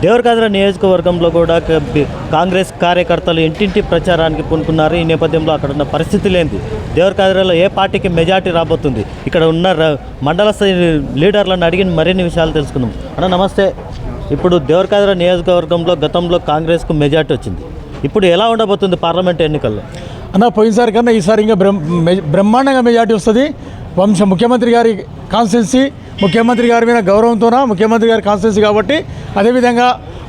దేవరకాద్ర నియోజకవర్గంలో కూడా కాంగ్రెస్ కార్యకర్తలు ఇంటింటి ప్రచారానికి పూనుకున్నారు. ఈ నేపథ్యంలో అక్కడ ఉన్న పరిస్థితి లేనిది. దేవరకాద్రలో ఏ పార్టీకి మెజార్టీ రాబోతుంది? ఇక్కడ ఉన్న ర- మండల స్థాయి లీడర్లను అడిగి మరిన్ని విషయాలు తెలుసుకుందాం. అన్న నమస్తే. ఇప్పుడు దేవరకాద్ర నియోజకవర్గంలో గతంలో కాంగ్రెస్కు మెజార్టీ వచ్చింది. ఇప్పుడు ఎలా ఉండబోతుంది పార్లమెంట్ ఎన్నికల్లో? అన్న పోయినసారి కన్నా ఈసారి ఇంకా మె- బ్రహ్మాండంగా మెజార్టీ వస్తుంది. వంశ ముఖ్యమంత్రి గారి కాన్స్టిట్యున్సీ ముఖ్యమంత్రి గారి మీద గౌరవంతోన ముఖ్యమంత్రి గారి కాన్స్టిట్యున్సీ కాబట్టి అదేవిధంగా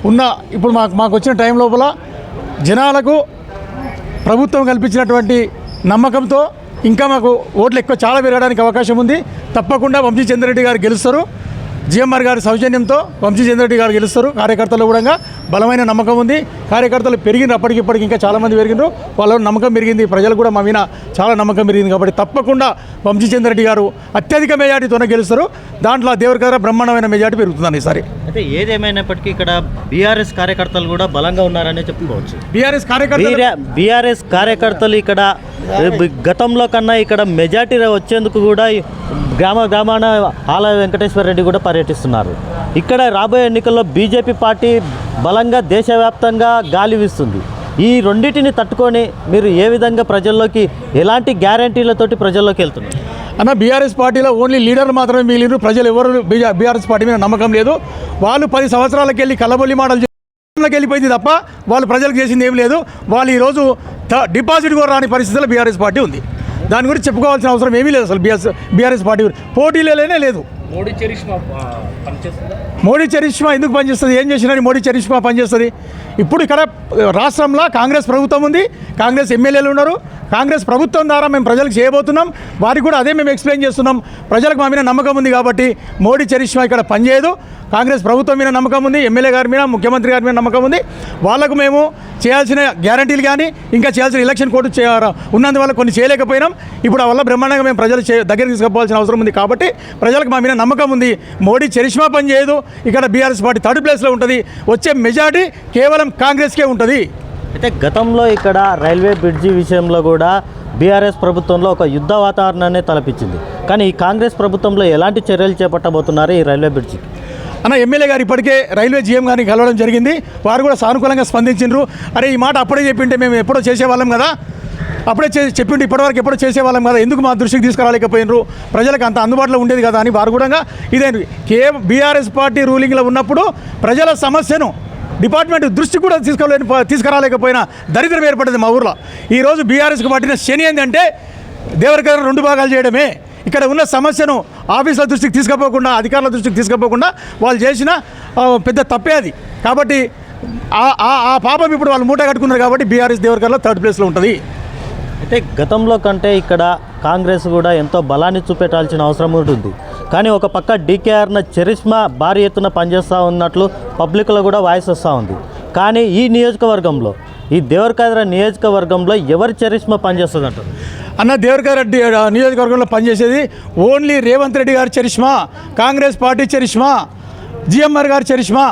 ఉన్న ఇప్పుడు మాకు మాకు వచ్చిన టైం లోపల జనాలకు ప్రభుత్వం కల్పించినటువంటి నమ్మకంతో ఇంకా మాకు ఓట్లు ఎక్కువ చాలా పెరగడానికి అవకాశం ఉంది. తప్పకుండా వంశీ చంద్రరెడ్డి గారు గెలుస్తారు. జిఎంఆర్ గారి సౌజన్యంతో వంశీ చంద్రరెడ్డి గారు గెలుస్తారు. కార్యకర్తలు కూడా బలమైన నమ్మకం ఉంది. కార్యకర్తలు పెరిగిన అప్పటికి ఇప్పటికి ఇంకా చాలామంది పెరిగినారు. వాళ్ళ నమ్మకం పెరిగింది. ప్రజలు కూడా మా మీద చాలా నమ్మకం పెరిగింది కాబట్టి తప్పకుండా వంశీ చంద్రరెడ్డి గారు అత్యధిక మెజార్టీతోనే గెలుస్తారు. దాంట్లో దేవరకర బ్రహ్మాండమైన మెజార్టీ పెరుగుతుందండి ఈసారి అయితే ఏదేమైనప్పటికీ ఇక్కడ బీఆర్ఎస్ కార్యకర్తలు కూడా బలంగా ఉన్నారనే చెప్పుకోవచ్చు. బీఆర్ఎస్ కార్యకర్తలు బీఆర్ఎస్ కార్యకర్తలు ఇక్కడ గతంలో కన్నా ఇక్కడ మెజార్టీ వచ్చేందుకు కూడా గ్రామ గ్రామాన ఆలయ వెంకటేశ్వర రెడ్డి కూడా పర్యటిస్తున్నారు. ఇక్కడ రాబోయే ఎన్నికల్లో బీజేపీ పార్టీ బలంగా దేశవ్యాప్తంగా గాలి వీస్తుంది. ఈ రెండింటిని తట్టుకొని మీరు ఏ విధంగా ప్రజల్లోకి ఎలాంటి గ్యారంటీలతోటి ప్రజల్లోకి వెళ్తున్నారు? అన్న బీఆర్ఎస్ పార్టీలో ఓన్లీ లీడర్లు మాత్రమే మిగిలిన ప్రజలు ఎవరు బీఆర్ఎస్ పార్టీ మీద నమ్మకం లేదు. వాళ్ళు పది సంవత్సరాలకు వెళ్ళి కలబొల్లి మాటలు వెళ్ళిపోయింది తప్ప వాళ్ళు ప్రజలకు చేసింది ఏం లేదు. వాళ్ళు ఈరోజు డిపాజిట్ కూడా రాని పరిస్థితుల్లో బీఆర్ఎస్ పార్టీ ఉంది. దాని గురించి చెప్పుకోవాల్సిన అవసరం ఏమీ లేదు అసలు. బీఆర్ఎస్ బీఆర్ఎస్ పార్టీ గురించి. పోటీలేనే లేదు. మోడీ చరిష్మా పనిచేస్తుంది? మోడీ చరిష్మా ఎందుకు పనిచేస్తుంది? ఏం చేసినని మోడీ చరిష్మా పనిచేస్తుంది. ఇప్పుడు ఇక్కడ రాష్ట్రంలో కాంగ్రెస్ ప్రభుత్వం ఉంది. కాంగ్రెస్ ఎమ్మెల్యేలు ఉన్నారు. కాంగ్రెస్ ప్రభుత్వం ద్వారా మేము ప్రజలకు చేయబోతున్నాం. వారికి కూడా అదే మేము ఎక్స్ప్లెయిన్ చేస్తున్నాం. ప్రజలకు మా మీద నమ్మకం ఉంది కాబట్టి మోడీ చరిష్మా ఇక్కడ పనిచేయదు. కాంగ్రెస్ ప్రభుత్వం మీద నమ్మకం ఉంది. ఎమ్మెల్యే గారి మీద ముఖ్యమంత్రి గారి మీద నమ్మకం ఉంది. వాళ్ళకు మేము చేయాల్సిన గ్యారంటీలు కానీ ఇంకా చేయాల్సిన ఎలక్షన్ కోర్టు ఉన్నందువల్ల కొన్ని చేయలేకపోయినాం. ఇప్పుడు ఆ వల్ల బ్రహ్మాండంగా మేము ప్రజలు చే దగ్గరికి తీసుకుపోవాల్సిన అవసరం ఉంది కాబట్టి ప్రజలకు మా మీద నమ్మకం ఉంది. మోడీ చరిష్మా పని చేయదు. ఇక్కడ బీఆర్ఎస్ పార్టీ థర్డ్ ప్లేస్లో ఉంటుంది. వచ్చే మెజార్టీ కేవలం కాంగ్రెస్కే ఉంటుంది. అయితే గతంలో ఇక్కడ రైల్వే బ్రిడ్జి విషయంలో కూడా బీఆర్ఎస్ ప్రభుత్వంలో ఒక యుద్ధ వాతావరణాన్ని తలపించింది. కానీ ఈ కాంగ్రెస్ ప్రభుత్వంలో ఎలాంటి చర్యలు చేపట్టబోతున్నారు ఈ రైల్వే బ్రిడ్జికి అన్న ఎమ్మెల్యే గారు ఇప్పటికే రైల్వే జీఎం గారిని కలవడం జరిగింది. వారు కూడా సానుకూలంగా స్పందించారు అరే ఈ మాట అప్పుడే చెప్పింటే మేము ఎప్పుడో చేసేవాళ్ళం కదా. అప్పుడే చే చెప్పిండు ఇప్పటివరకు ఎప్పుడో చేసేవాళ్ళం కదా ఎందుకు మా దృష్టికి తీసుకురాలేకపోయినరు? ప్రజలకు అంత అందుబాటులో ఉండేది కదా అని వారు కూడా ఇదే కే బీఆర్ఎస్ పార్టీ రూలింగ్లో ఉన్నప్పుడు ప్రజల సమస్యను డిపార్ట్మెంట్ దృష్టి కూడా తీసుకోలేని తీసుకురాలేకపోయినా దరిద్రం ఏర్పడింది మా ఊర్లో. ఈరోజు బీఆర్ఎస్కి పట్టిన శని ఏంటంటే దేవరకరణ రెండు భాగాలు చేయడమే. ఇక్కడ ఉన్న సమస్యను ఆఫీసుల దృష్టికి తీసుకుపోకుండా అధికారుల దృష్టికి తీసుకుపోకుండా వాళ్ళు చేసిన పెద్ద తప్పే అది. కాబట్టి ఆ- ఆ- ఆ పాపం ఇప్పుడు వాళ్ళు మూట కట్టుకున్నారు కాబట్టి బీఆర్ఎస్ దేవరకర్లో థర్డ్ ప్లేస్లో ఉంటుంది. అయితే గతంలో కంటే ఇక్కడ కాంగ్రెస్ కూడా ఎంతో బలాన్ని చూపెట్టాల్సిన అవసరం ఉంటుంది. కానీ ఒక పక్క డీకేఆర్న చరిష్మా భారీ ఎత్తున పనిచేస్తూ ఉన్నట్లు పబ్లిక్లో కూడా వాయిస్ వస్తూ ఉంది. కానీ ఈ నియోజకవర్గంలో ఈ దేవరకాద్ర నియోజకవర్గంలో ఎవరి చరిష్మా పనిచేస్తుంది అంటారు అన్న దేవరకాయ రెడ్డి నియోజకవర్గంలో పనిచేసేది ఓన్లీ రేవంత్ రెడ్డి గారి charisma Congress party charisma GMR గారి చరిష్మా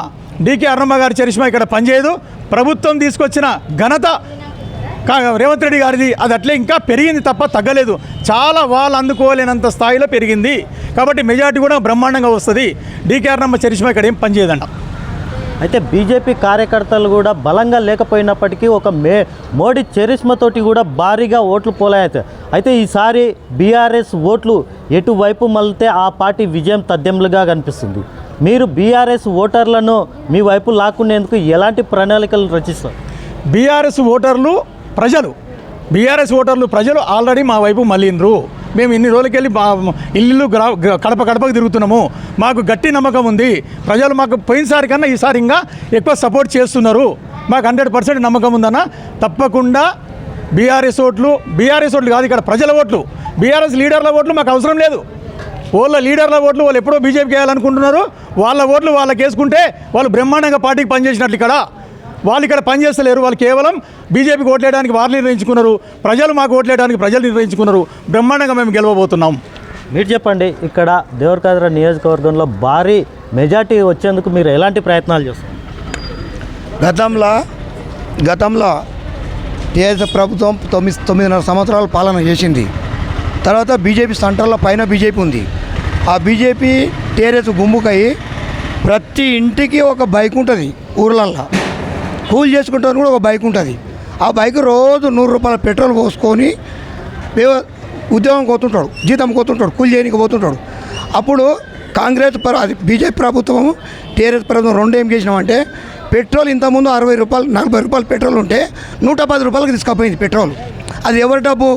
డికే అరుణమ్మ గారి చరిష్మా ఇక్కడ పనిచేయదు. ప్రభుత్వం తీసుకొచ్చిన ఘనత రేవంత్ రెడ్డి గారిది అది అట్లే ఇంకా పెరిగింది తప్ప తగ్గలేదు. చాలా వాళ్ళు అందుకోలేనంత స్థాయిలో పెరిగింది. కాబట్టి మెజార్టీ కూడా బ్రహ్మాండంగా వస్తుంది. డీకే అరుణమ్మ చరిష్మా ఇక్కడ ఏం పనిచేయదంట అయితే బీజేపీ కార్యకర్తలు కూడా బలంగా లేకపోయినప్పటికీ ఒక మే మోడీ చరిష్మతోటి కూడా భారీగా ఓట్లు పోలాయి అయితే ఈసారి బీఆర్ఎస్ ఓట్లు ఎటువైపు మళ్ళితే ఆ పార్టీ విజయం తథ్యములుగా కనిపిస్తుంది. మీరు బీఆర్ఎస్ ఓటర్లను మీ వైపు లాక్కునేందుకు ఎలాంటి ప్రణాళికలు రచిస్తారు? బీఆర్ఎస్ ఓటర్లు ప్రజలు బీఆర్ఎస్ ఓటర్లు ప్రజలు ఆల్రెడీ మా వైపు మళ్ళిండ్రు. మేము ఇన్ని రోజులకెళ్ళి మా ఇల్లు గ్రా- కడప కడపకు తిరుగుతున్నాము. మాకు గట్టి నమ్మకం ఉంది. ప్రజలు మాకు పోయినసారి కన్నా ఈసారి ఇంకా ఎక్కువ సపోర్ట్ చేస్తున్నారు. మాకు హండ్రెడ్ పర్సెంట్ నమ్మకం ఉందన్న. తప్పకుండా బీఆర్ఎస్ ఓట్లు బీఆర్ఎస్ ఓట్లు కాదు ఇక్కడ ప్రజల ఓట్లు. బీఆర్ఎస్ లీడర్ల ఓట్లు మాకు అవసరం లేదు. వాళ్ళ లీడర్ల ఓట్లు వాళ్ళు ఎప్పుడో బీజేపీకి వేయాలనుకుంటున్నారు. వాళ్ళ ఓట్లు వాళ్ళకి వేసుకుంటే వాళ్ళు బ్రహ్మాండంగా పార్టీకి పనిచేసినట్లు ఇక్కడ. వాళ్ళు ఇక్కడ పనిచేస్తలేరు వాళ్ళు కేవలం బీజేపీకి ఓట్లేయడానికి వారు నిర్ణయించుకున్నారు. ప్రజలు మాకు ఓట్లేయడానికి ప్రజలు నిర్ణయించుకున్నారు. బ్రహ్మాండంగా మేము గెలవబోతున్నాం. మీరు చెప్పండి ఇక్కడ దేవరకాద్ర నియోజకవర్గంలో భారీ మెజార్టీ వచ్చేందుకు మీరు ఎలాంటి ప్రయత్నాలు చేస్తారు? గతంలో గతంలో టీఆర్ఎస్ ప్రభుత్వం తొమ్మిది తొమ్మిదిన్నర సంవత్సరాల పాలన చేసింది. తర్వాత బీజేపీ సెంటర్లో పైన బీజేపీ ఉంది. ఆ బీజేపీ టీఆర్ఎస్ గుమ్ముకై ప్రతి ఇంటికి ఒక బైక్ ఉంటుంది ఊర్లల్లో. కూల్ చేసుకుంటారు కూడా ఒక బైక్ ఉంటుంది. ఆ బైక్ రోజు నూరు రూపాయల పెట్రోల్ పోసుకొని ఉద్యోగం పోతుంటాడు జీతం పోతుంటాడు కూలి చేయడానికి పోతుంటాడు. అప్పుడు కాంగ్రెస్ ప్ర అది బీజేపీ ప్రభుత్వము టీఆర్ఎస్ ప్రభుత్వం రెండు ఏం చేసినామంటే పెట్రోల్ ఇంతకుముందు అరవై రూపాయలు నలభై రూపాయలు పెట్రోల్ ఉంటే నూట పది రూపాయలకి తీసుకుపోయింది పెట్రోల్. అది ఎవరి డబ్బు?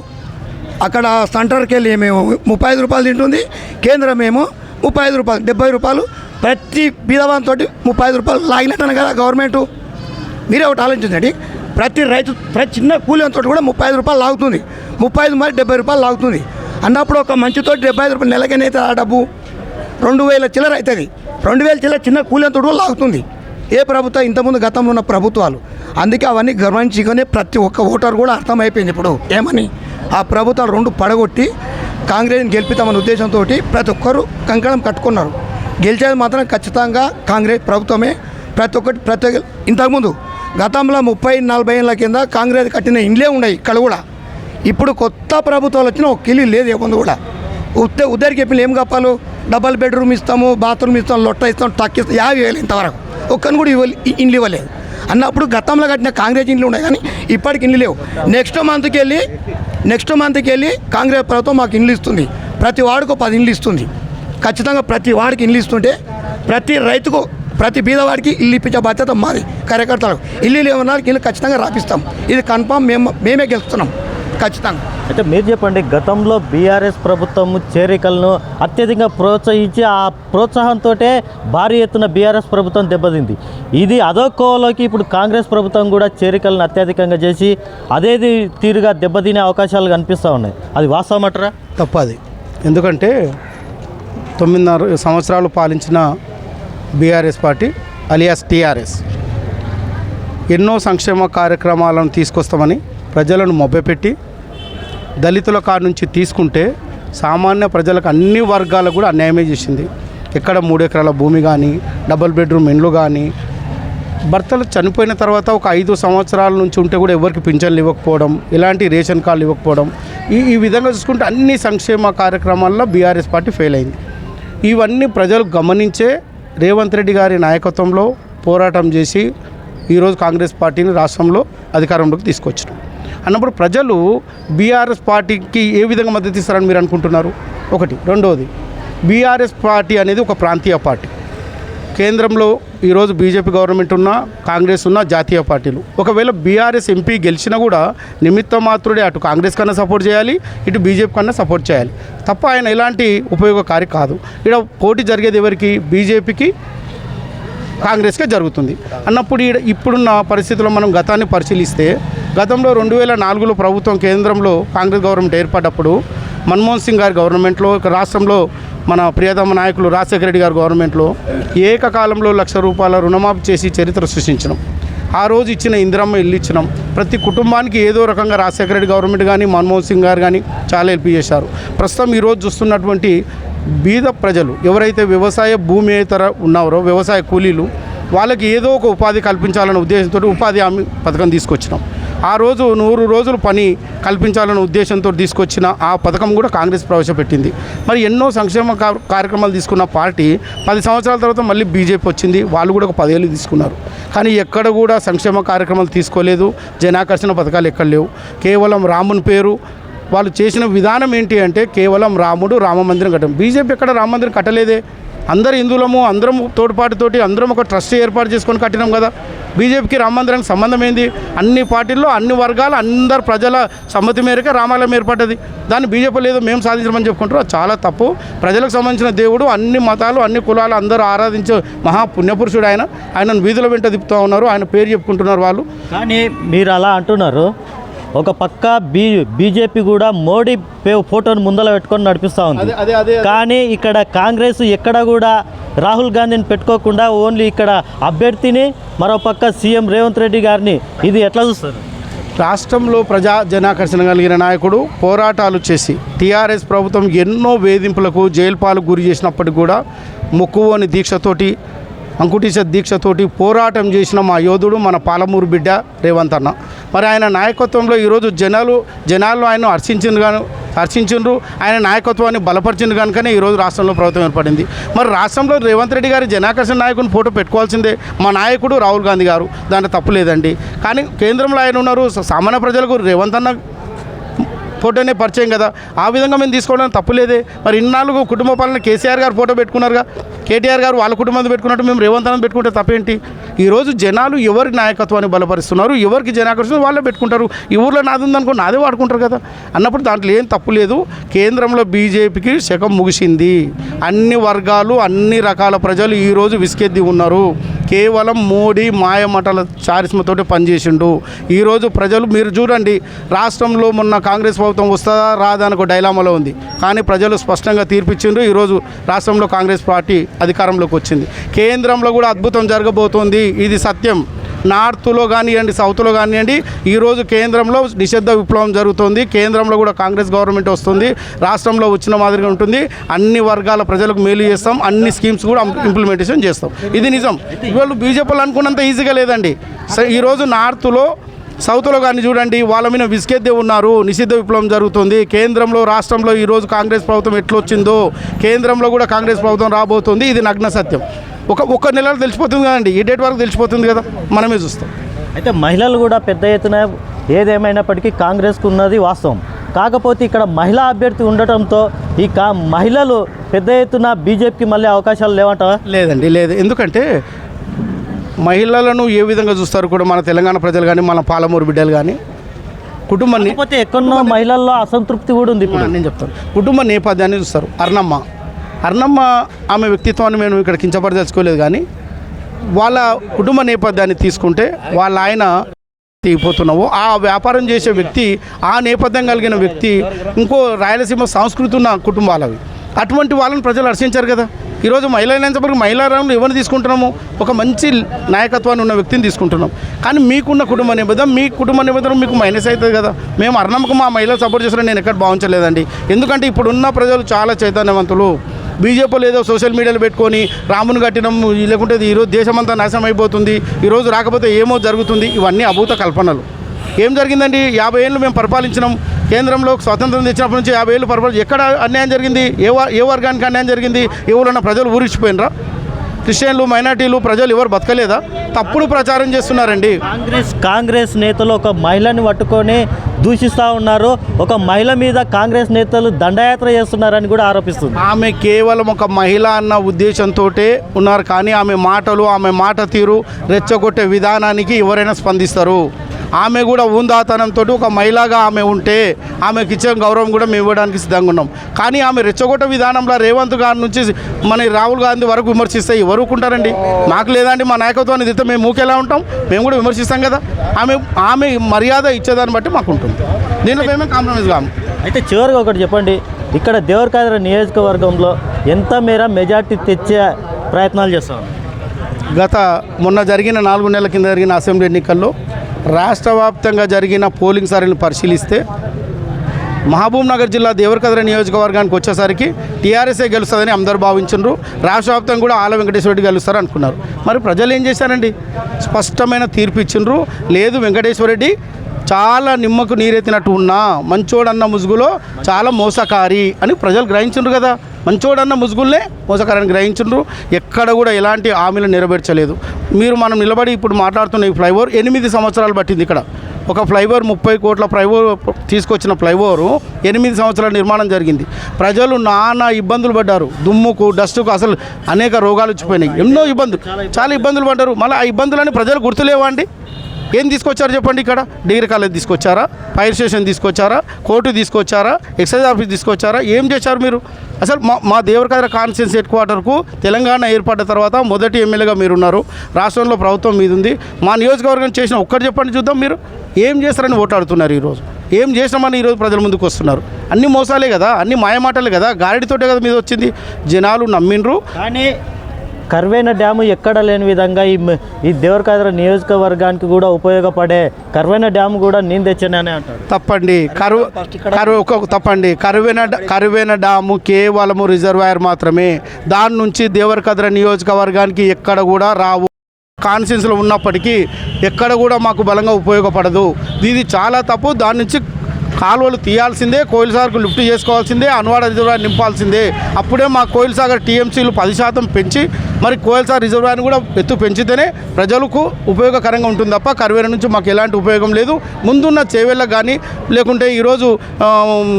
అక్కడ సెంటర్కి వెళ్ళి మేము ముప్పై ఐదు రూపాయలు తింటుంది కేంద్రం ఏమో ముప్పై ఐదు రూపాయలు డెబ్బై రూపాయలు ప్రతి బీదవాన్ తోటి ముప్పై ఐదు రూపాయలు లాగినట్టు కదా గవర్నమెంటు. మీరే ఒకటి ఆలోచించండి ప్రతి రైతు ప్రతి చిన్న కూలి కూలీతో కూడా ముప్పై ఐదు రూపాయలు లాగుతుంది. ముప్పై ఐదు మరి డెబ్బై రూపాయలు లాగుతుంది. అన్నప్పుడు ఒక మంచితో డెబ్బై ఐదు రూపాయలు నెలకైనా ఆ డబ్బు? రెండు వేల చిల్లర అవుతుంది రెండు వేల చిల్లర చిన్న కూలి అంతటి కూడా లాగుతుంది. ఏ ప్రభుత్వం ఇంతకుముందు గతంలో ఉన్న ప్రభుత్వాలు. అందుకే అవన్నీ గమనించుకొని ప్రతి ఒక్క ఓటర్ కూడా అర్థమైపోయింది ఇప్పుడు. ఏమని? ఆ ప్రభుత్వాలు రెండు పడగొట్టి కాంగ్రెస్ని గెలిపిస్తామన్న ఉద్దేశంతో ప్రతి ఒక్కరు కంకణం కట్టుకున్నారు. గెలిచేది మాత్రం ఖచ్చితంగా కాంగ్రెస్ ప్రభుత్వమే. ప్రతి ఒక్కటి ప్రతి ఒక్క- ఇంతకుముందు గతంలో ముప్పై నలభై ఏళ్ళ కింద కాంగ్రెస్ కట్టిన ఇండ్లే ఉన్నాయి ఇక్కడ కూడా. ఇప్పుడు కొత్త ప్రభుత్వాలు వచ్చిన ఒక కిల్లి లేదు ఏముంది కూడా ఉత్తే ఉద్దరికి చెప్పిన ఏం కప్పాలు డబల్ బెడ్రూమ్ ఇస్తాము బాత్రూమ్ ఇస్తాం లొట్ట ఇస్తాం టక్ ఇస్తాం యాభై వేలు ఇంతవరకు. ఒక్కని కూడా ఇవ్వలే ఇండ్లు ఇవ్వలేదు. అన్నప్పుడు గతంలో కట్టిన కాంగ్రెస్ ఇండ్లు ఉన్నాయి కానీ ఇప్పటికి ఇండ్లు లేవు. నెక్స్ట్ మంత్కి వెళ్ళి నెక్స్ట్ మంత్కి వెళ్ళి కాంగ్రెస్ ప్రభుత్వం మాకు ఇండ్లు ఇస్తుంది. ప్రతి వాడికి పది ఇండ్లు ఇస్తుంది. ఖచ్చితంగా ప్రతి వాడికి ఇండ్లు ఇస్తుంటే ప్రతి రైతుకు ప్రతి బీదవాడికి ఇల్లు ఇప్పించే బాధ్యత మాది కార్యకర్తలకు. ఇల్లు లేవన్నా ఇల్లు ఖచ్చితంగా రాపిస్తాం. ఇది కన్ఫామ్ మేము మేమే గెలుస్తున్నాం. ఖచ్చితంగా. అయితే మీరు చెప్పండి గతంలో బీఆర్ఎస్ ప్రభుత్వం చేరికలను అత్యధికంగా ప్రోత్సహించి ఆ ప్రోత్సాహంతో భారీ ఎత్తున బీఆర్ఎస్ ప్రభుత్వం దెబ్బతింది. ఇది అదో కోవలోకి ఇప్పుడు కాంగ్రెస్ ప్రభుత్వం కూడా చేరికలను అత్యధికంగా చేసి అదే తీరుగా దెబ్బతినే అవకాశాలు కనిపిస్తూ ఉన్నాయి. అది వాస్తవమటరా? తప్పది. ఎందుకంటే తొమ్మిదిన్నర సంవత్సరాలు పాలించిన బీఆర్ఎస్ పార్టీ అలియాస్ టీఆర్ఎస్. ఎన్నో సంక్షేమ కార్యక్రమాలను తీసుకొస్తామని ప్రజలను మొబ్బపెట్టి దళితుల కాడ నుంచి తీసుకుంటే సామాన్య ప్రజలకు అన్ని వర్గాలకు కూడా అన్యాయమే చేసింది. ఎక్కడ మూడు ఎకరాల భూమి కానీ డబుల్ బెడ్రూమ్ ఇండ్లు కానీ భర్తలు చనిపోయిన తర్వాత ఒక ఐదు సంవత్సరాల నుంచి ఉంటే కూడా ఎవరికి పింఛన్లు ఇవ్వకపోవడం ఇలాంటి రేషన్ కార్డులు ఇవ్వకపోవడం ఈ ఈ విధంగా చూసుకుంటే అన్ని సంక్షేమ కార్యక్రమాల్లో బీఆర్ఎస్ పార్టీ ఫెయిల్ అయింది. ఇవన్నీ ప్రజలు గమనించే రేవంత్ రెడ్డి గారి నాయకత్వంలో పోరాటం చేసి ఈరోజు కాంగ్రెస్ పార్టీని రాష్ట్రంలో అధికారంలోకి తీసుకొచ్చారు. అన్నప్పుడు ప్రజలు బీఆర్ఎస్ పార్టీకి ఏ విధంగా మద్దతు ఇస్తారని మీరు అనుకుంటున్నారు? ఒకటి. రెండవది బీఆర్ఎస్ పార్టీ అనేది ఒక ప్రాంతీయ పార్టీ. కేంద్రంలో ఈరోజు బీజేపీ గవర్నమెంట్ ఉన్న కాంగ్రెస్ ఉన్న జాతీయ పార్టీలు. ఒకవేళ బీఆర్ఎస్ ఎంపీ గెలిచినా కూడా నిమిత్త మాత్రుడే అటు కాంగ్రెస్ కన్నా సపోర్ట్ చేయాలి ఇటు బీజేపీ కన్నా సపోర్ట్ చేయాలి. తప్ప ఆయన ఎలాంటి ఉపయోగకారి కాదు. ఇక్కడ పోటీ జరిగేది ఎవరికి? బీజేపీకి కాంగ్రెస్కే జరుగుతుంది. అన్నప్పుడు ఈడ ఇప్పుడున్న పరిస్థితుల్లో మనం గతాన్ని పరిశీలిస్తే గతంలో రెండు వేల నాలుగులో ప్రభుత్వం కేంద్రంలో కాంగ్రెస్ గవర్నమెంట్ ఏర్పడ్డప్పుడు మన్మోహన్ సింగ్ గారి గవర్నమెంట్లో ఇక రాష్ట్రంలో మన ప్రియతమ నాయకులు రాజశేఖర రెడ్డి గారు గవర్నమెంట్లో ఏకకాలంలో లక్ష రూపాయల రుణమాఫీ చేసి చరిత్ర సృష్టించడం ఆ రోజు ఇచ్చిన ఇందిరమ్మ ఇల్లు ఇచ్చినాం. ప్రతి కుటుంబానికి ఏదో రకంగా రాజశేఖర రెడ్డి గవర్నమెంట్ కానీ మన్మోహన్ సింగ్ గారు కానీ చాలా హెల్ప్ చేశారు. ప్రస్తుతం ఈరోజు చూస్తున్నటువంటి బీద ప్రజలు ఎవరైతే వ్యవసాయ భూమియేతర ఉన్నారో వ్యవసాయ కూలీలు వాళ్ళకి ఏదో ఒక ఉపాధి కల్పించాలనే ఉద్దేశంతో ఉపాధి హామీ పథకం తీసుకొచ్చినాం. ఆ రోజు నూరు రోజులు పని కల్పించాలనే ఉద్దేశంతో తీసుకొచ్చిన ఆ పథకం కూడా కాంగ్రెస్ ప్రవేశపెట్టింది. మరి ఎన్నో సంక్షేమ కార్యక్రమాలు తీసుకున్న పార్టీ పది సంవత్సరాల తర్వాత మళ్ళీ బీజేపీ వచ్చింది. వాళ్ళు కూడా ఒక పదేళ్ళు తీసుకున్నారు. కానీ ఎక్కడ కూడా సంక్షేమ కార్యక్రమాలు తీసుకోలేదు. జనాకర్షణ పథకాలు ఎక్కడ లేవు. కేవలం రాముని పేరు. వాళ్ళు చేసిన విధానం ఏంటి అంటే కేవలం రాముడు రామ మందిరం కట్టడం. బీజేపీ ఎక్కడ రామ మందిరం కట్టలేదే? అందరు హిందువులము అందరం తోడ్పాటుతోటి అందరం ఒక ట్రస్ట్ ఏర్పాటు చేసుకొని కట్టినాం కదా. బీజేపీకి రామ మందిరానికి సంబంధం ఏంది? అన్ని పార్టీల్లో అన్ని వర్గాలు అందరు ప్రజల సమ్మతి మేరకు రామాలయం ఏర్పడ్డది. దాన్ని బీజేపీ లేదు మేము సాధించమని చెప్పుకుంటారు అది చాలా తప్పు. ప్రజలకు సంబంధించిన దేవుడు అన్ని మతాలు అన్ని కులాలు అందరూ ఆరాధించే మహా పుణ్యపురుషుడు ఆయన. ఆయనను వీధుల వెంట తిప్పుతూ ఉన్నారు. ఆయన పేరు చెప్పుకుంటున్నారు వాళ్ళు. కానీ మీరు అలా అంటున్నారు. ఒక పక్క బీ బీజేపీ కూడా మోడీ పే- ఫోటోను ముందర పెట్టుకొని నడిపిస్తూ ఉంది. అదే అదే అదే కానీ ఇక్కడ కాంగ్రెస్ ఎక్కడ కూడా రాహుల్ గాంధీని పెట్టుకోకుండా ఓన్లీ ఇక్కడ అభ్యర్థిని మరో పక్క సీఎం రేవంత్ రెడ్డి గారిని. ఇది ఎట్లా చూస్తారు? రాష్ట్రంలో ప్రజా జనాకర్షణ కలిగిన నాయకుడు పోరాటాలు చేసి టీఆర్ఎస్ ప్రభుత్వం ఎన్నో వేధింపులకు జైలు పాలు గురి చేసినప్పటికీ కూడా మొక్కువని దీక్షతోటి అంకుటీశ దీక్షతోటి పోరాటం చేసిన మా యోధుడు మన పాలమూరు బిడ్డ రేవంత్ అన్న. మరి ఆయన నాయకత్వంలో ఈరోజు జనాలు జనాలు ఆయన హర్షించింది గాను హర్షించిండ్రు. ఆయన నాయకత్వాన్ని బలపరిచింది కనుకనే ఈరోజు రాష్ట్రంలో ప్రభుత్వం ఏర్పడింది. మరి రాష్ట్రంలో రేవంత్ రెడ్డి గారి జనాకర్షణ నాయకుని ఫోటో పెట్టుకోవాల్సిందే మా నాయకుడు రాహుల్ గాంధీ గారు. దాంట్లో తప్పు లేదండి. కానీ కేంద్రంలో ఆయన ఉన్నారు. సామాన్య ప్రజలకు రేవంత్ అన్న ఫోటోనే పరిచయం కదా. ఆ విధంగా మేము తీసుకోవడం తప్పులేదే మరి ఇన్నాళ్ళు కుటుంబ పాలన కేసీఆర్ గారు ఫోటో పెట్టుకున్నారుగా. కేటీఆర్ గారు వాళ్ళ కుటుంబం పెట్టుకున్నట్టు మేము రేవంత్ అన్న పెట్టుకుంటే తప్పేంటి? ఈరోజు జనాలు ఎవరి నాయకత్వాన్ని బలపరుస్తున్నారు? ఎవరికి జనాకర్షణ వాళ్ళే పెట్టుకుంటారు? ఈ ఊర్లో నాది ఉందనుకో నాదే వాడుకుంటారు కదా. అన్నప్పుడు దాంట్లో ఏం తప్పు లేదు. కేంద్రంలో బీజేపీకి శకం ముగిసింది. అన్ని వర్గాలు అన్ని రకాల ప్రజలు ఈరోజు విసికెద్ది ఉన్నారు. కేవలం మోడీ మాయమటల చారిస్మతోటి పనిచేసిండు. ఈరోజు ప్రజలు మీరు చూడండి రాష్ట్రంలో మొన్న కాంగ్రెస్ ప్రభుత్వం వస్తుందా రాదా అని ఒక డైలామాలో ఉంది. కానీ ప్రజలు స్పష్టంగా తీర్పిచ్చిండ్రు. ఈరోజు రాష్ట్రంలో కాంగ్రెస్ పార్టీ అధికారంలోకి వచ్చింది. కేంద్రంలో కూడా అద్భుతం జరగబోతోంది. ఇది సత్యం. నార్త్లో కానివ్వండి సౌత్లో కానివ్వండి ఈరోజు కేంద్రంలో నిషేధ విప్లవం జరుగుతుంది. కేంద్రంలో కూడా కాంగ్రెస్ గవర్నమెంట్ వస్తుంది. రాష్ట్రంలో వచ్చిన మాదిరిగా ఉంటుంది. అన్ని వర్గాల ప్రజలకు మేలు చేస్తాం. అన్ని స్కీమ్స్ కూడా ఇంప్లిమెంటేషన్ చేస్తాం. ఇది నిజం. ఇవాళ బీజేపీలు అనుకున్నంత ఈజీగా లేదండి. సో ఈరోజు నార్త్లో సౌత్లో కానీ చూడండి వాళ్ళ మీద విసుకెద్దే ఉన్నారు. నిషిద్ధ విప్లవం జరుగుతుంది. కేంద్రంలో రాష్ట్రంలో ఈరోజు కాంగ్రెస్ ప్రభుత్వం ఎట్లొచ్చిందో కేంద్రంలో కూడా కాంగ్రెస్ ప్రభుత్వం రాబోతుంది. ఇది నగ్న సత్యం. ఒక ఒక్క నెలలో తెలిసిపోతుంది కదండి. ఈ డేట్ వరకు తెలిసిపోతుంది కదా? మనమే చూస్తాం. అయితే మహిళలు కూడా పెద్ద ఎత్తున ఏదేమైనప్పటికీ కాంగ్రెస్కు ఉన్నది వాస్తవం. కాకపోతే ఇక్కడ మహిళా అభ్యర్థి ఉండటంతో ఈ కా మహిళలు పెద్ద ఎత్తున బీజేపీకి మళ్ళీ అవకాశాలు లేవంటావా? లేదండి లేదు. ఎందుకంటే మహిళలను ఏ విధంగా చూస్తారు కూడా మన తెలంగాణ ప్రజలు కానీ మన పాలమూరు బిడ్డలు కానీ? కుటుంబాన్ని ఎక్కడో మహిళల్లో అసంతృప్తి కూడా ఉంది నేను చెప్తాను. కుటుంబ నేపథ్యాన్ని చూస్తారు. అర్ణమ్మ. అర్ణమ్మ ఆమె వ్యక్తిత్వాన్ని మేము ఇక్కడ కించపరదలుచుకోలేదు కానీ వాళ్ళ కుటుంబ నేపథ్యాన్ని తీసుకుంటే వాళ్ళ ఆయన తీగిపోతున్నావు. ఆ వ్యాపారం చేసే వ్యక్తి ఆ నేపథ్యం కలిగిన వ్యక్తి ఇంకో రాయలసీమ సంస్కృతి ఉన్న కుటుంబాలవి. అటువంటి వాళ్ళని ప్రజలు హర్షించారు కదా. ఈరోజు మహిళలైనంతవరకు మహిళా రంగంలో ఎవరిని తీసుకుంటున్నాము? ఒక మంచి నాయకత్వాన్ని ఉన్న వ్యక్తిని తీసుకుంటున్నాం. కానీ మీకున్న కుటుంబ నిబంధన మీ కుటుంబ నిబంధన మీకు మైనస్ అవుతుంది కదా. మేము అర్ణంకు మా మహిళలు సపోర్ట్ చేసిన నేను ఎక్కడ భావించలేదండి. ఎందుకంటే ఇప్పుడున్న ప్రజలు చాలా చైతన్యవంతులు. బీజేపీలో ఏదో సోషల్ మీడియాలో పెట్టుకొని రాముని కట్టినం లేకుంటే ఇది ఈరోజు దేశమంతా నాశనం అయిపోతుంది ఈరోజు రాకపోతే ఏమో జరుగుతుంది ఇవన్నీ అభూత కల్పనలు. ఏం జరిగిందండి? యాభై ఏళ్ళు మేము పరిపాలించినాం. కేంద్రంలో స్వాతంత్రం తెచ్చినప్పటి నుంచి యాభై ఏళ్ళు పరిపాలన ఎక్కడ అన్యాయం జరిగింది? ఏ ఏ వర్గానికి అన్యాయం జరిగింది? ఏ ఊళ్ళో ప్రజలు ఊరించిపోయినరా క్రిస్టియన్లు మైనార్టీలు ప్రజలు ఎవరు బతకలేదా? తప్పుడు ప్రచారం చేస్తున్నారండి. కాంగ్రెస్ కాంగ్రెస్ నేతలు ఒక మహిళని పట్టుకొని దూషిస్తూ ఉన్నారు. ఒక మహిళ మీద కాంగ్రెస్ నేతలు దండయాత్ర చేస్తున్నారని కూడా ఆరోపిస్తుంది. ఆమె కేవలం ఒక మహిళ అన్న ఉద్దేశంతో ఉన్నారు కానీ ఆమె మాటలు ఆమె మాట తీరు రెచ్చగొట్టే విధానానికి ఎవరైనా స్పందిస్తారు? ఆమె కూడా ఊందాతనంతో ఒక మహిళగా ఆమె ఉంటే ఆమెకి ఇచ్చే గౌరవం కూడా మేము ఇవ్వడానికి సిద్ధంగా ఉన్నాం. కానీ ఆమె రెచ్చగొట్ట విధానంలో రేవంత్ గారి నుంచి మన రాహుల్ గాంధీ వరకు విమర్శిస్తే ఎవరు ఊరుకుంటారండి? మాకు లేదండి మా నాయకత్వాన్ని దిద్ద మేము మూకెలా ఉంటాం? మేము కూడా విమర్శిస్తాం కదా? ఆమె ఆమె మర్యాద ఇచ్చేదాన్ని బట్టి మాకు ఉంటుంది. దీనిలో మేమే కాంప్రమైజ్ కాము. అయితే చివరిగా ఒకటి చెప్పండి ఇక్కడ దేవరకాద్ర నియోజకవర్గంలో ఎంత మేర మెజార్టీ తెచ్చే ప్రయత్నాలు చేస్తాం? గత మొన్న జరిగిన నాలుగు నెలల కింద జరిగిన అసెంబ్లీ ఎన్నికల్లో రాష్ట్ర వ్యాప్తంగా జరిగిన పోలింగ్ సరళిని పరిశీలిస్తే మహబూబ్నగర్ జిల్లా దేవరకద్ర నియోజకవర్గానికి వచ్చేసరికి టీఆర్ఎస్ఏ గెలుస్తుందని అందరూ భావించారు రాష్ట్ర వ్యాప్తంగా కూడా ఆల వెంకటేశ్వర రెడ్డి గెలుస్తారు అనుకున్నారు మరి ప్రజలు ఏం చేశారండి? స్పష్టమైన తీర్పు ఇచ్చిండ్రు. లేదు వెంకటేశ్వర రెడ్డి చాలా నిమ్మకు నీరెత్తినట్టు ఉన్నా మంచోడన్న ముసుగులో చాలా మోసకారి అని ప్రజలు గ్రహించిండ్రు కదా. మంచోడన్న ముసుగుల్నే అని గ్రహించిండ్రు. ఎక్కడ కూడా ఎలాంటి హామీలు నెరవేర్చలేదు. మీరు మనం నిలబడి ఇప్పుడు మాట్లాడుతున్న ఈ ఫ్లైఓవర్ ఎనిమిది సంవత్సరాలు పట్టింది ఇక్కడ. ఒక ఫ్లైఓవర్ ముప్పై కోట్ల ఫ్లైఓవర్ తీసుకొచ్చిన ఫ్లైఓవర్ ఎనిమిది సంవత్సరాల నిర్మాణం జరిగింది. ప్రజలు నానా ఇబ్బందులు పడ్డారు. దుమ్ముకు డస్టుకు అసలు అనేక రోగాలు వచ్చిపోయినాయి. ఎన్నో ఇబ్బందులు. చాలా ఇబ్బందులు పడ్డారు. మళ్ళీ ఆ ఇబ్బందులని ప్రజలు గుర్తులేవా అండి? ఏం తీసుకొచ్చారు చెప్పండి ఇక్కడ? డిగ్రీ కాలేజ్ తీసుకొచ్చారా? ఫైర్ స్టేషన్ తీసుకొచ్చారా? కోర్టు తీసుకొచ్చారా? ఎక్సైజ్ ఆఫీస్ తీసుకొచ్చారా? ఏం చేశారు మీరు? అసలు మా మా దేవరకాద్ర కాన్స్టిట్యూన్సీ హెడ్ క్వార్టర్కు తెలంగాణ ఏర్పడ్డ తర్వాత మొదటి ఎమ్మెల్యేగా మీరు ఉన్నారు రాష్ట్రంలో ప్రభుత్వం మీద ఉంది మా నియోజకవర్గం చేసిన ఒక్కరు చెప్పండి చూద్దాం మీరు. ఏం చేస్తారని ఓటాడుతున్నారు ఈరోజు? ఏం చేసినామని ఈరోజు ప్రజల ముందుకు వస్తున్నారు? అన్ని మోసాలే కదా? అన్ని మాయమాటలే కదా? గారెడితోటే కదా మీద వచ్చింది జనాలు నమ్మిండ్రు. కానీ కర్వేన డ్యాము ఎక్కడ లేని విధంగా ఈ ఈ దేవరకాద్ర నియోజకవర్గానికి కూడా ఉపయోగపడే కర్వేన డ్యాము కూడా నేను తెచ్చానని అంటాడు తప్పండి. కరువు కరువు ఒక తప్పండి. కరువెన కరువెన డాము కేవలము రిజర్వాయర్ మాత్రమే. దాని నుంచి దేవరకద్ర నియోజకవర్గానికి ఎక్కడ కూడా రావు. కాన్సెన్స్లో ఉన్నప్పటికీ ఎక్కడ కూడా మాకు బలంగా ఉపయోగపడదు. ఇది చాలా తప్పు. దాని నుంచి కాలువలు తీయాల్సిందే కోయిల్ సాగర్కు లిఫ్ట్ చేసుకోవాల్సిందే అనువాడ రిజర్వాయర్ నింపాల్సిందే. అప్పుడే మా కోయిల్ సాగర్ టీఎంసీలు పది శాతం పెంచి మరి కోయిల్ సాగర్ రిజర్వాయర్ని కూడా ఎత్తు పెంచితేనే ప్రజలకు ఉపయోగకరంగా ఉంటుంది తప్ప కరువేర నుంచి మాకు ఎలాంటి ఉపయోగం లేదు. ముందున్న చేవేళ్ళకు కానీ లేకుంటే ఈరోజు ఆమ్,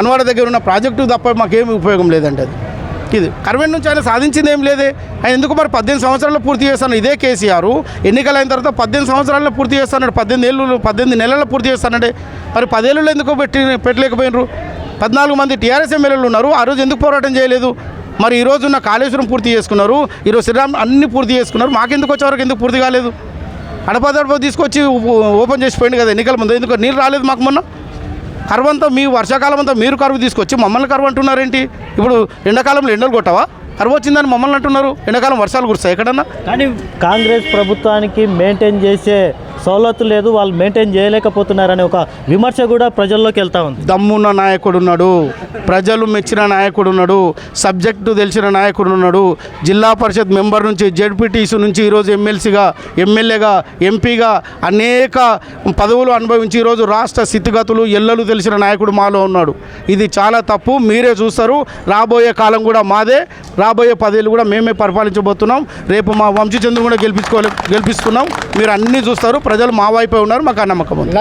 అన్వాడ దగ్గర ఉన్న ప్రాజెక్టు తప్ప మాకేమి ఉపయోగం లేదండి అది. ఇది కర్వెన్ నుంచి ఆయన సాధించింది ఏం లేదే. ఆయన ఎందుకు మరి పద్దెనిమిది సంవత్సరాల్లో పూర్తి చేస్తాను ఇదే కేసీఆర్. ఎన్నికలైన తర్వాత పద్దెనిమిది సంవత్సరాల్లో పూర్తి చేస్తాడు. పద్దెనిమిది ఏళ్ళు పద్దెనిమిది నెలల్లో పూర్తి చేస్తానంటే మరి పదేళ్ళు ఎందుకు పెట్టి పెట్టలేకపోయినరు? పద్నాలుగు మంది టీఆర్ఎస్ ఎమ్మెల్యేలు ఉన్నారు. ఆ రోజు ఎందుకు పోరాటం చేయలేదు? మరి ఈరోజు ఉన్న కాళేశ్వరం పూర్తి చేసుకున్నారు. ఈరోజు శ్రీరామ్ అన్ని పూర్తి చేసుకున్నారు. మాకెందుకు వచ్చేవరకు ఎందుకు పూర్తి కాలేదు? అడపదడప తీసుకొచ్చి ఓపెన్ చేసిపోయింది కదా ఎన్నికల ముందు. ఎందుకు నీళ్ళు రాలేదు మాకు మొన్న? కరువు అంతా మీ వర్షాకాలం అంతా మీరు కరువు తీసుకొచ్చి మమ్మల్ని కరువు అంటున్నారేంటి? ఇప్పుడు ఎండాకాలంలో ఎండలు కొట్టవా? కరువు వచ్చిందని మమ్మల్ని అంటున్నారు. ఎండాకాలం వర్షాలు కురుస్తాయి ఎక్కడన్నా? కానీ కాంగ్రెస్ ప్రభుత్వానికి మెయింటైన్ చేసే సౌలత్తు లేదు వాళ్ళు మెయింటైన్ చేయలేకపోతున్నారనే ఒక విమర్శ కూడా ప్రజల్లోకి వెళ్తా ఉంది. దమ్మున్న నాయకుడు ఉన్నాడు ప్రజలు మెచ్చిన నాయకుడు ఉన్నాడు సబ్జెక్టు తెలిసిన నాయకుడు ఉన్నాడు. జిల్లా పరిషత్ మెంబర్ నుంచి జెడ్పీటీసీ నుంచి ఈరోజు ఎమ్మెల్సీగా ఎమ్మెల్యేగా ఎంపీగా అనేక పదవులు అనుభవించి ఈరోజు రాష్ట్ర స్థితిగతులు ఎల్లలు తెలిసిన నాయకుడు మాలో ఉన్నాడు. ఇది చాలా తప్పు మీరే చూస్తారు. రాబోయే కాలం కూడా మాదే రాబోయే పదేళ్ళు కూడా మేమే పరిపాలించబోతున్నాం. రేపు మా వంశీచంద్రు కూడా గెలిపించుకోలే గెలిపిస్తున్నాం. మీరు అన్నీ చూస్తారు ప్రజలు మా వైపే ఉన్నారు మాకు నమ్మకం ఉంది.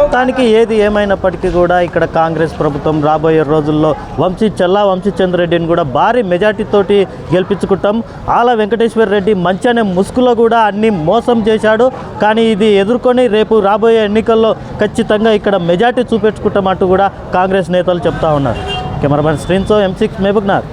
మొత్తానికి ఏది ఏమైనప్పటికీ కూడా ఇక్కడ కాంగ్రెస్ ప్రభుత్వం రాబోయే రోజుల్లో వంశీ చల్లా వంశీచంద్రెడ్డిని కూడా భారీ మెజార్టీతోటి గెలిపించుకుంటాం. ఆల వెంకటేశ్వర రెడ్డి మంచానే ముసుగులో కూడా అన్ని మోసం చేశాడు. కానీ ఇది ఎదుర్కొని రేపు రాబోయే ఎన్నికల్లో ఖచ్చితంగా ఇక్కడ మెజార్టీ చూపెట్టుకుంటామంటూ కూడా కాంగ్రెస్ నేతలు చెప్తా ఉన్నారు. కెమెరామెన్ స్క్రీన్తో ఎం సిక్స్ మహబూబ్నాథ్